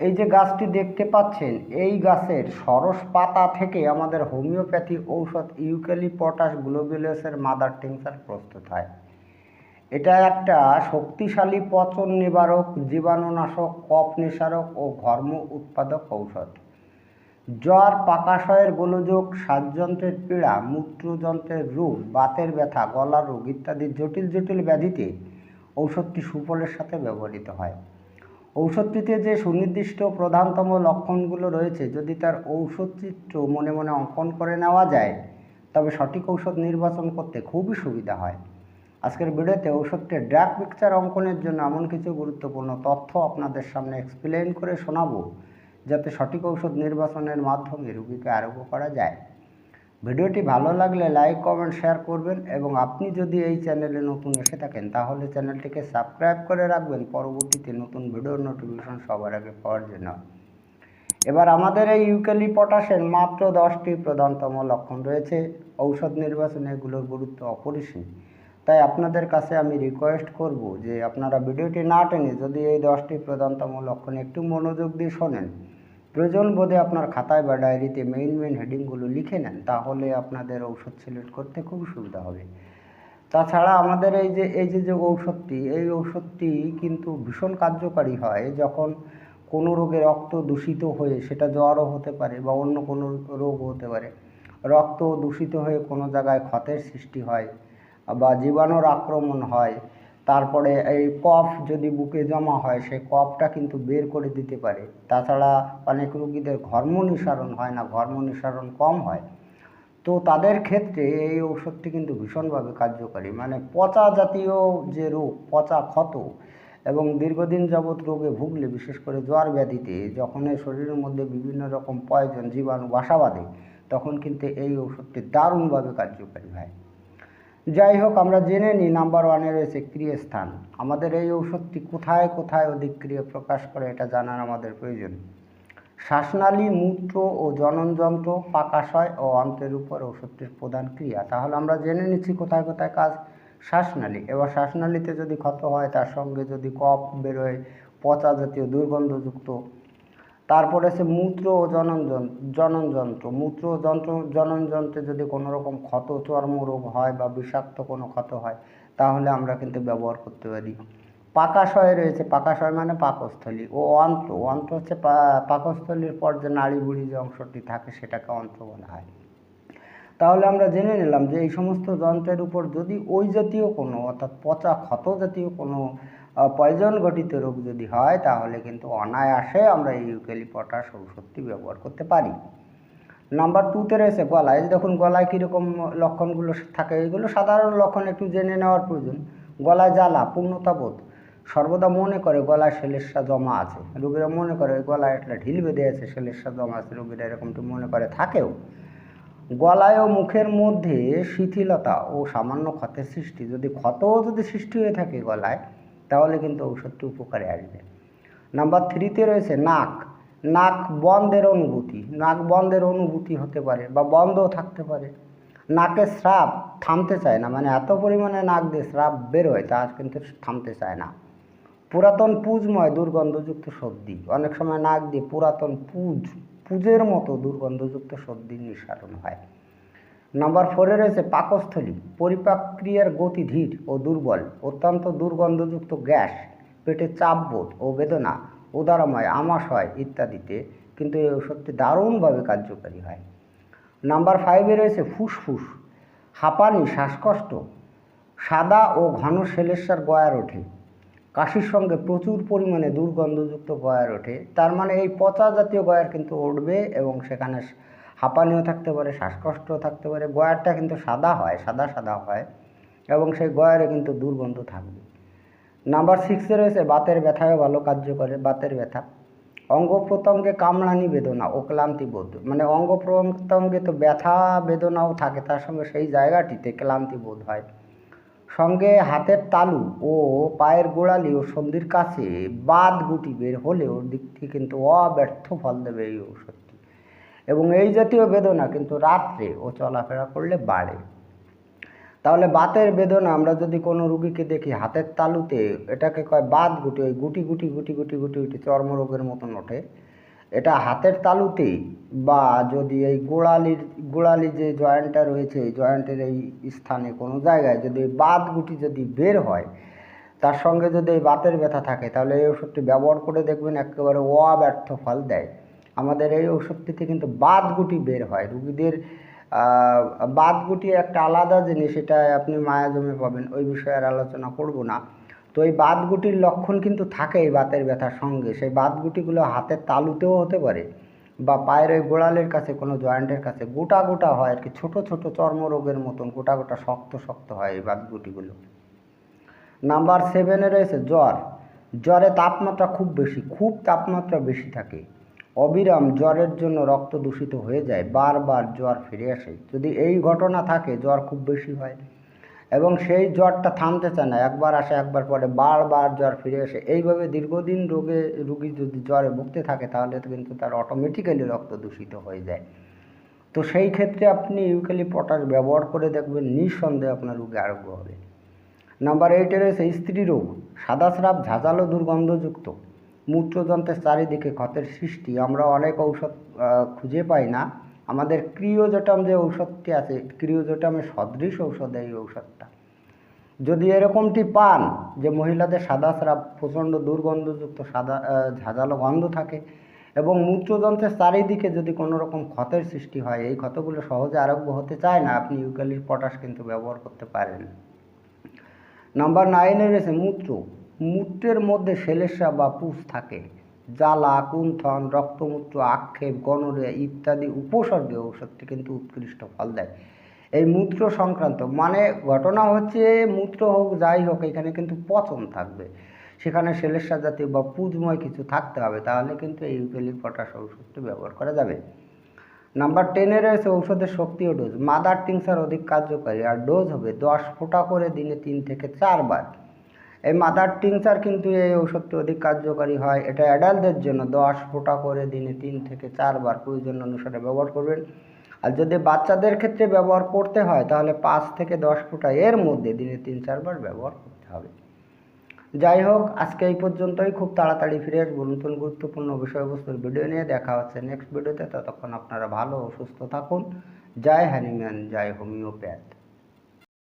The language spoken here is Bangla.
এই যে গাছটি দেখতে পাচ্ছেন, এই গাছের সরস পাতা থেকে আমাদের হোমিওপ্যাথি ঔষধ ইউক্যালিপটাস গ্লোবুলাসের মাদার টিংচার প্রস্তুত হয়। এটা একটা শক্তিশালী পচন নিবারক, জীবাণুনাশক, কফ নিসারক ও ঘর্ম উৎপাদক ঔষধ। জ্বর, পাকাশয়ের গোলযোগ, শ্বাসযন্ত্রের পীড়া, মূত্রযন্ত্রের রোগ, বাতের ব্যথা, গলার রোগ ইত্যাদি জটিল জটিল ব্যাধিতে ঔষধটি সুফলের সাথে ব্যবহৃত হয়। ঔষধটিতে যে সুনির্দিষ্ট প্রধানতম লক্ষণগুলো রয়েছে, যদি তার ঔষধ চিত্র মনে মনে অঙ্কন করে নেওয়া যায়, তবে সঠিক ঔষধ নির্বাচন করতে খুবই সুবিধা হয়। আজকের ভিডিওতে ঔষধটির ড্রাগ পিকচার অঙ্কনের জন্য এমন কিছু গুরুত্বপূর্ণ তথ্য আপনাদের সামনে এক্সপ্লেন করে শোনাবো, যাতে সঠিক ঔষধ নির্বাচনের মাধ্যমে রোগীকে আরোগ্য করা যায়। ভিডিওটি ভালো লাগলে লাইক, কমেন্ট, শেয়ার করবেন এবং আপনি যদি এই চ্যানেলে নতুন এসে থাকেন, তাহলে চ্যানেলটিকে সাবস্ক্রাইব করে রাখবেন। পরবর্তীতে নতুন ভিডিওর নোটিফিকেশন সবার আগে পাওয়ার জন্য। এবার আমাদের এই ইউক্যালি পটাশের মাত্র দশটি প্রধানতম লক্ষণ রয়েছে। ঔষধ নির্বাচনে এগুলোর গুরুত্ব অপরিসীম। তাই আপনাদের কাছে আমি রিকোয়েস্ট করব যে আপনারা ভিডিওটি না টেনে যদি এই দশটি প্রধানতম লক্ষণ একটু মনোযোগ দিয়ে শোনেন। প্রয়োজন বোধে আপনার খাতায় বা ডায়েরিতে মেইন মেইন হেডিংগুলো লিখে নেন, তাহলে আপনাদের ঔষধ সিলেক্ট করতে খুব সুবিধা হবে। তাছাড়া আমাদের এই যে এই যে যে ঔষধটি, এই ঔষধটি কিন্তু ভীষণ কার্যকারী হয় যখন কোনো রোগে রক্ত দূষিত হয়ে সেটা জ্বরও হতে পারে বা অন্য কোনো রোগ হতে পারে। রক্ত দূষিত হয়ে কোনো জায়গায় ক্ষতের সৃষ্টি হয় বা জীবাণুর আক্রমণ হয়। তারপরে এই কফ যদি বুকে জমা হয়, সেই কফটা কিন্তু বের করে দিতে পারে। তাছাড়া অনেক রোগীদের ঘর্ম নিঃসারণ হয় না ঘর্ম নিঃসারণ কম হয়। তো তাদের ক্ষেত্রে এই ঔষধটি কিন্তু ভীষণভাবে কার্যকারী। মানে পচা জাতীয় যে রোগ, পচা ক্ষত এবং দীর্ঘদিন যাবৎ রোগে ভুগলে, বিশেষ করে জ্বর ব্যাধিতে, যখন শরীরের মধ্যে বিভিন্ন রকম পয়জন জীবাণু বাসা বাঁধে, তখন কিন্তু এই ওষুধটি দারুণভাবে কার্যকারী হয়। যাই হোক আমরা জেনে নিই, নাম্বার ওয়ানে রয়েছে ক্রিয়াস্থান। আমাদের এই ঔষধটি কোথায় কোথায় অধিক ক্রিয়া প্রকাশ করে এটা জানার আমাদের প্রয়োজন। শ্বাসনালী, মূত্র ও জননযন্ত্র পাকাশয় ও অন্ত্রের উপর ওষুধটির প্রধান ক্রিয়া। তাহলে আমরা জেনে নিচ্ছি কোথায় কোথায় কাজ? শ্বাসনালী। এবার শ্বাসনালীতে যদি ক্ষত হয়, তার সঙ্গে যদি কফ বেরোয়, পচা জাতীয় দুর্গন্ধযুক্ত তারপরে আছে মূত্র ও জননযন্ত্র জননযন্ত্র, মূত্র ও যন্ত্র, জননযন্ত্রে যদি কোনো রকম ক্ষত চর্মরোগ হয় বা বিষাক্ত কোনো ক্ষত হয়, তাহলে আমরা কিন্তু ব্যবহার করতে পারি। পাকাশয় রয়েছে, পাকাশয় মানে পাকস্থলী। ও অন্ত্র অন্ত্র হচ্ছে পাকস্থলীর পর যে নাড়ি বুড়ি যে অংশটি থাকে, সেটাকে অন্ত্র বলা হয়। তাহলে আমরা জেনে নিলাম যে এই সমস্ত যন্ত্রের উপর যদি ওই জাতীয় কোনো, অর্থাৎ পচা ক্ষত জাতীয় কোনো পয়জন ঘটিত রোগ যদি হয়, তাহলে কিন্তু অনায়াসে আমরা এই ইউক্যালিপটাস ঔষধটি ব্যবহার করতে পারি। নাম্বার টুতে রয়েছে গলায়। দেখুন, গলায় কীরকম লক্ষণগুলো থাকে এগুলো সাধারণ লক্ষণ একটু জেনে নেওয়ার প্রয়োজন। গলায় জ্বালা, পূর্ণতা বোধ। সর্বদা মনে করে গলায় সেলেসা জমা আছে। রোগীরা মনে করে গলায় একটা ঢিল বেঁধে আছে সেলেসা জমা আছে, রোগীরা এরকমটি মনে করে থাকেও। গলায় ও মুখের মধ্যে শিথিলতা ও সামান্য ক্ষতের সৃষ্টি। যদি ক্ষতও যদি সৃষ্টি হয়ে থাকে গলায়, তাহলে কিন্তু ঔষধটি উপকারে আসবে। নাম্বার থ্রিতে রয়েছে নাক। নাক বন্ধের অনুভূতি। নাক বন্ধের অনুভূতি হতে পারে বা বন্ধও থাকতে পারে। নাকের স্রাব থামতে চায় না মানে এত পরিমাণে নাক দিয়ে স্রাব বেরোয়, তা কিন্তু থামতে চায় না। পুরাতন পুজময় দুর্গন্ধযুক্ত সর্দি। অনেক সময় নাক দিয়ে পুরাতন পুজ পুজের মতো দুর্গন্ধযুক্ত সর্দি নিঃসারণ হয়। নাম্বার ফোরে রয়েছে পাকস্থলী। পরিপাক্রিয়ার গতি ধীর ও দুর্বল, অত্যন্ত দুর্গন্ধযুক্ত গ্যাস, পেটে চাপ বোধ ও বেদনা, উদারময় আমাশয় ইত্যাদিতে, কিন্তু এই ওষুধটি দারুণভাবে কার্যকারী হয়। নাম্বার ফাইভে রয়েছে ফুসফুস। হাঁপানি, শ্বাসকষ্ট, সাদা ও ঘন সেলেসার গয়ার ওঠে। কাশির সঙ্গে প্রচুর পরিমাণে দুর্গন্ধযুক্ত গয়ার ওঠে। তার মানে এই পচা জাতীয় গয়ার কিন্তু উঠবে এবং সেখানে হাঁপানিও থাকতে পারে, শ্বাসকষ্টও থাকতে পারে। গয়ারটা কিন্তু সাদা হয়, সাদা সাদা হয় এবং সেই গয়ারে কিন্তু দুর্গন্ধ থাকবে। নাম্বার সিক্সে রয়েছে, বাতের ব্যথায়ও ভালো কার্য করে, বাতের ব্যথা। অঙ্গ প্রত্যঙ্গে কামড়ানি বেদনা ও ক্লান্তি বোধ। মানে অঙ্গ প্রত্যঙ্গে তো ব্যথা বেদনাও থাকে, তার সঙ্গে সেই জায়গাটিতে ক্লান্তি বোধ হয়। সঙ্গে হাতের তালু ও পায়ের গোড়ালি ও সন্ধির কাছে বাদ গুটি বের হলেও দিক থেকে কিন্তু অব্যর্থ ফল দেবে এই ঔষধটি। এবং এই জাতীয় বেদনা কিন্তু রাত্রে ও চলাফেরা করলে বাড়ে। তাহলে বাতের বেদনা আমরা যদি কোনো রুগীকে দেখি হাতের তালুতে, এটাকে কয় বাত গুটি, ওই গুটি গুটি গুটি গুটি গুটি গুটি চর্মরোগের মতন ওঠে। এটা হাতের তালুতে বা যদি এই গোড়ালির, গোড়ালি যে জয়েন্টটা রয়েছে, এই জয়েন্টের এই স্থানে কোনো জায়গায় যদি বাত গুটি যদি বের হয়, তার সঙ্গে যদি এই বাতের ব্যথা থাকে, তাহলে এই ওষুধটি ব্যবহার করে দেখবেন একেবারে অব্যর্থ ফল দেয়। আমাদের এই ওষুধটিতে কিন্তু বাত গুটি বের হয়। রুগীদের বাত গুটি একটা আলাদা জিনিস এটা আপনি মায়া জমে পাবেন, ওই বিষয়ে আর আলোচনা করব না। তো এই বাত গুটির লক্ষণ কিন্তু থাকে এই বাতের ব্যথার সঙ্গে। সেই বাত গুটিগুলো হাতের তালুতেও হতে পারে বা পায়ের ওই গোড়ালের কাছে, কোনো জয়েন্টের কাছে। গোটা গোটা হয় আর কি, ছোটো ছোট চর্মরোগের মতন গোটা গোটা শক্ত শক্ত হয় এই বাত গুটিগুলো নাম্বার সেভেনে রয়েছে জ্বর। জ্বরে তাপমাত্রা খুব বেশি, খুব তাপমাত্রা বেশি থাকে। অবিরাম জ্বরের জন্য রক্ত দূষিত হয়ে যায়, বারবার জ্বর ফিরে আসে। যদি এই ঘটনা থাকে, জ্বর খুব বেশি হয়। এবং সেই জ্বরটা থামতে চায় না, একবার আসে, একবার পরে, বারবার জ্বর ফিরে আসে এইভাবে দীর্ঘদিন রোগে, রুগী যদি জ্বরে ভুগতে থাকে, তাহলে কিন্তু তার অটোমেটিক্যালি রক্ত দূষিত হয়ে যায়। তো সেই ক্ষেত্রে আপনি ইউক্যালি পটাশ ব্যবহার করে দেখবেন, নিঃসন্দেহে আপনার রোগে আরোগ্য হবে। নাম্বার এইটে রয়েছে স্ত্রী রোগ সাদা স্রাব ঝাঁঝালো দুর্গন্ধযুক্ত, মূত্রযন্ত্রের চারিদিকে ক্ষতের সৃষ্টি, আমরা অনেক ঔষধ খুঁজে পাই না। আমাদের ক্রিওজোটাম যে ঔষধটি আছে ক্রিওজোটামের সদৃশ ঔষধ এই ঔষধটা। যদি এরকমটি পান যে মহিলাদের সাদা স্রাব, প্রচণ্ড দুর্গন্ধযুক্ত সাদা ঝাঁঝালো গন্ধ থাকে এবং মূত্রযন্ত্রের চারিদিকে যদি কোনো রকম ক্ষতের সৃষ্টি হয়, এই ক্ষতগুলো সহজে আরোগ্য হতে চায় না, আপনি ইউক্যালির পটাশ কিন্তু ব্যবহার করতে পারেন। নাম্বার নাইনে রয়েছে মূত্র। মূত্রের মধ্যে সেলেসা বা পুষ থাকে। জ্বালা, কুণ্ঠন, রক্তমূত্র, আক্ষেপ গনোরিয়া ইত্যাদি উপসর্গে ঔষধটি কিন্তু উৎকৃষ্ট ফল দেয়। এই মূত্র সংক্রান্ত মানে ঘটনা হচ্ছে মূত্র হোক, যাই হোক, এখানে কিন্তু পচন থাকবে। সেখানে সেলেসা জাতীয় বা পুজময় কিছু থাকতে হবে, তাহলে কিন্তু এই ইউকেলিক পটাশ ঔষধটি ব্যবহার করা যাবে। নাম্বার টেনে রয়েছে ঔষধের শক্তি ও ডোজ। মাদার টিংসার অধিক কার্যকারী, আর ডোজ হবে দশ ফোঁটা করে দিনে তিন থেকে চারবার। এই মাদার টিংচার কিন্তু এই ওষুধটি অধিক কার্যকারী হয়। এটা অ্যাডাল্টদের জন্য দশ ফোঁটা করে দিনে তিন থেকে চারবার প্রয়োজন অনুসারে ব্যবহার করবেন। আর যদি বাচ্চাদের ক্ষেত্রে ব্যবহার করতে হয়, তাহলে পাঁচ থেকে দশ ফোঁটা এর মধ্যে দিনে তিন চারবার ব্যবহার করতে হবে। যাই হোক, আজকে এই পর্যন্তই। খুব তাড়াতাড়ি ফিরে আসব নতুন গুরুত্বপূর্ণ বিষয়বস্তুর ভিডিও নিয়ে। দেখা হচ্ছে নেক্সট ভিডিওতে ততক্ষণ আপনারা ভালো ও সুস্থ থাকুন। জয় হ্যানিম্যান জয় হোমিওপ্যাথ।